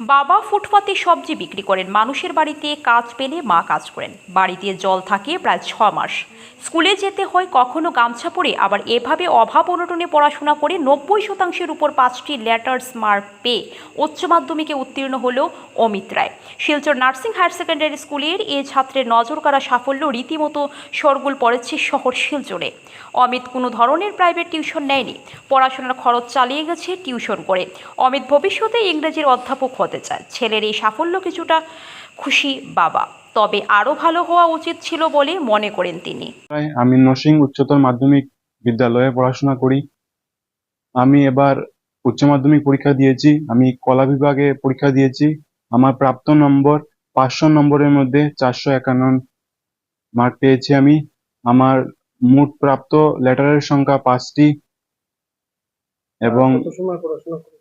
বাবা ফুটপাতে সবজি বিক্রি করেন। মানুষের বাড়িতে কাজ পেলে মা কাজ করেন। বাড়িতে জল থাকে প্রায় ছ মাস। স্কুলে যেতে হয়, কখনো গামছা পরে, আবার এভাবে অভাব অনটনে পড়াশোনা করে নব্বই শতাংশের উপর পাঁচটি লেটার্স মার্ক পেয়ে উচ্চ মাধ্যমিকে উত্তীর্ণ হল Amit Roy. Silchar nursing higher secondary স্কুলের এ ছাত্রের নজর কাড়া সাফল্য রীতিমতো শরগুল পড়েছে শহর শিলচরে। অমিত কোনো ধরনের প্রাইভেট টিউশন নেয়নি। পড়াশোনার খরচ চালিয়ে গেছে টিউশন করে। অমিত ভবিষ্যতে ইংরেজির অধ্যাপক হতে চায়। ছেলের এই সাফল্য কিছুটা খুশি বাবা। তবে আরও ভালো হওয়া উচিত ছিল বলে মনে করেন তিনি। আমি নরসিং উচ্চতর মাধ্যমিক বিদ্যালয়ে পড়াশোনা করি। আমি এবার উচ্চ মাধ্যমিক পরীক্ষা দিয়েছি আমি কলা বিভাগে পরীক্ষা দিয়েছি। আমার প্রাপ্ত নম্বর পাঁচশো নম্বরের মধ্যে চারশো একান্ন মার্ক পেয়েছি আমি। আমার মোট প্রাপ্ত লেটারের সংখ্যা পাঁচটি এবং কত সময় পড়াশোনা করে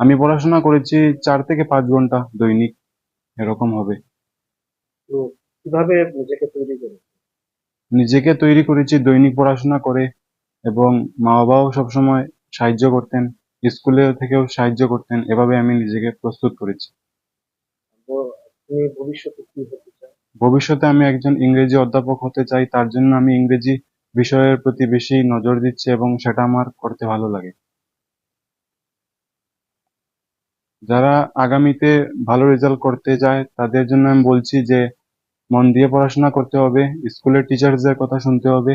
আমি পড়াশোনা করেছি চার থেকে পাঁচ ঘণ্টা দৈনিক এরকম হবে। তো কীভাবে নিজেকে তৈরি করে নিজেকে তৈরি করেছি দৈনিক পড়াশোনা করে এবং মা বাবাও সবসময় সাহায্য করতেন স্কুলে থেকেও সাহায্য করতেন এভাবে আমি নিজেকে প্রস্তুত করেছি। তো ভবিষ্যতে কি হতে চাও? ভবিষ্যতে আমি একজন ইংরেজি অধ্যাপক হতে চাই তার জন্য আমি ইংরেজি বিষয়ের প্রতি বেশি নজর দিচ্ছি এবং সেটা আমার করতে ভালো লাগে। যারা আগামীতে ভালো রেজাল্ট করতে যায় তাদের জন্য আমি বলছি যে মন দিয়ে পড়াশোনা করতে হবে স্কুলের টিচার্সদের কথা শুনতে হবে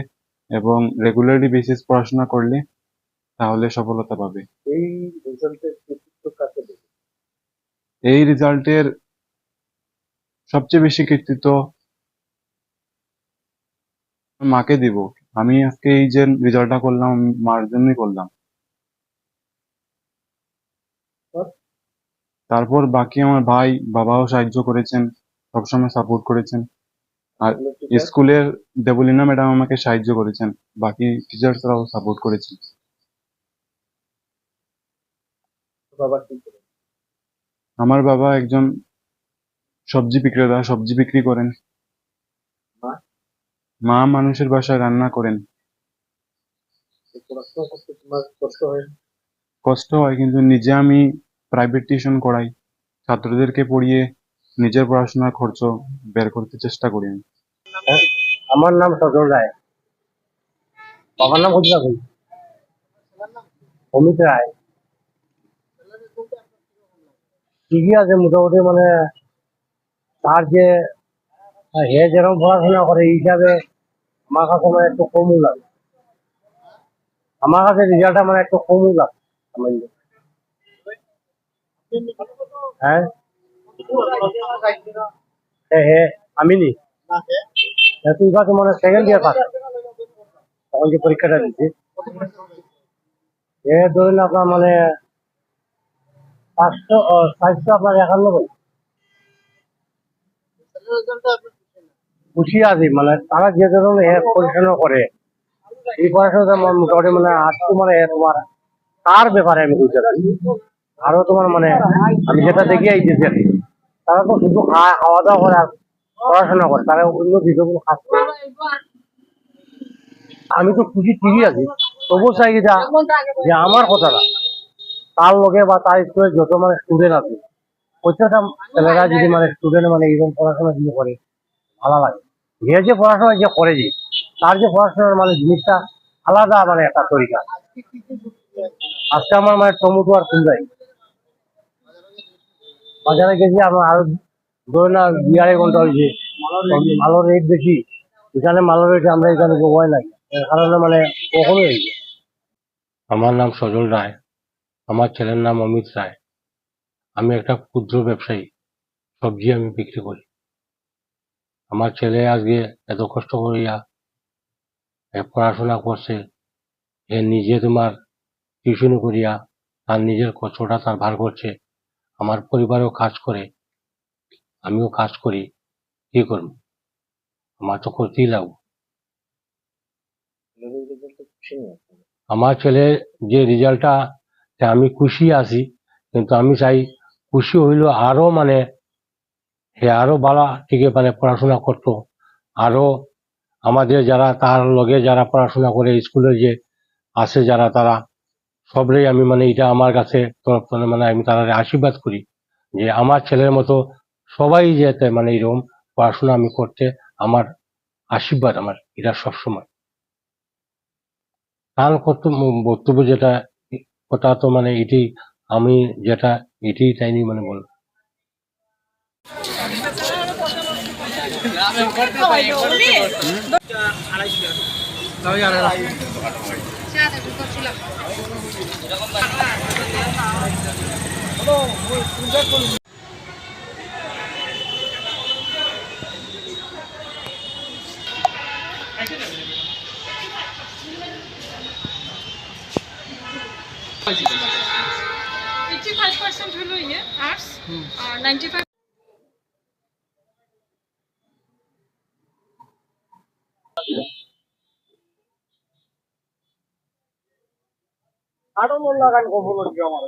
এবং রেগুলারলি বেসিস পড়াশোনা করলে তাহলে সফলতা পাবে। এই রেজাল্টের এই রেজাল্টের সবচেয়ে বেশি কৃতিত্ব মাকে দিব। আমি আজকে এই যে রেজাল্টটা করলাম মার জন্যই করলাম। তারপর বাকি আমার ভাই বাবাও সাহায্য করেছেন সবসময় সাপোর্ট করেছেন। আর স্কুলের দেবলীনা ম্যাডাম আমাকে সাহায্য করেছেন বাকি টিচার্সরাও সাপোর্ট করেছেন। আমার বাবা একজন সবজি বিক্রেতা সবজি বিক্রি করেন। মা? মানুষের বাসায় রান্না করেন। কষ্ট হয় কিন্তু নিজে আমি প্রাইভেট টিউশন করাই। ছাত্রদেরকে পড়িয়ে নিজের পড়াশোনার খরচ বের করতে চেষ্টা করি আমি। আমার নাম সজল রায়। বাবার নাম কোথায় রাখুন অমিত রায়। ঠিকই আছে, মোটামুটি মানে তার যে হে যেরকম পড়াশোনা করে, এই হিসাবে আমার কাছে মানে একটু কমও লাগে। আমার কাছে রেজাল্টটা মানে একটু কমও লাগে। হ্যাঁ? হ্যাঁ আমি নি তুই মানে সেকেন্ড ইয়ার পাস। তখন যে পরীক্ষাটা দিচ্ছি এ ধরুন আপনার মানে পাঁচশো চারশো আপনার একান্নব্বই খুশি আছি মানে তারা যে এ পড়াশোনা করে। এই পড়াশোনাটা মোটামুটি মানে আজকে মানে তোমার তার ব্যাপারে আমি বুঝতে পারি আরও তোমার মানে আমি যেটা দেখি আইতেছি আর তারা তো শুধু খাওয়া দাওয়া করে আর পড়াশোনা করে, তারা অন্য বিষয়গুলো কাজ করে আমি তো খুশি ঠিকই আছি। তবু চাই এটা যে আমার কথাটা, তার লগে বা তার স্কুলের যত মানে স্টুডেন্ট আছে, প্রত্যেকটা ছেলেরা যদি মানে স্টুডেন্ট মানে এরকম পড়াশোনা যদি করে, ভালো লাগে। যে যে পড়াশোনা যে করে যে, তার যে পড়াশোনার মানে জিনিসটা আলাদা মানে একটা তরিকা। আজকে আমার মানে টমেটো আর কুমড়াই বাজারে গেছি, আমার আরও ধরে না দুই আড়াই হয়েছে মালের রেট বেশি, এখানে মালের রেট আমরা এখানে যোগাই নাই। কারণে মানে কখনো হয়েছে আমার নাম সজল রায়, আমার ছেলের নাম অমিত রায়। আমি একটা ক্ষুদ্র ব্যবসায়ী, সবজি আমি বিক্রি করি। আমার ছেলে আজকে এত কষ্ট করিয়া পড়াশোনা করছে, এ নিজে তোমার টিউশন করিয়া, তার নিজের কষ্টটা তার ভার করছে। আমার পরিবারেও কাজ করে, আমিও কাজ করি, কি করব? আমার তো করতেই লাগবো। আমার ছেলে যে রেজাল্টটা আমি খুশি আছি, কিন্তু আমি চাই খুশি হইলেও আরও মানে সে আরও ভালো থেকে মানে পড়াশোনা করতো। আরও আমাদের যারা, তার লগে যারা পড়াশোনা করে, স্কুলে যে আছে যারা, তারা সবরেই আমি মানে এটা আমার কাছে মানে আমি তারা আশীর্বাদ করি যে আমার ছেলের মতো সবাই যাতে মানে এরকম পড়াশোনা আমি করতে আমার আশীর্বাদ আমার এটা সবসময়। তার কর্তব্য বক্তব্য যেটা কথা তো মানে এটি আমি যেটা এটি তাই নিয়ে মানে বল। এইটটি ফাইভ পার্সেন্ট হলো ইয়ে আর্টস আর নাইনটি ফাইভ মন লাগান কখন আমার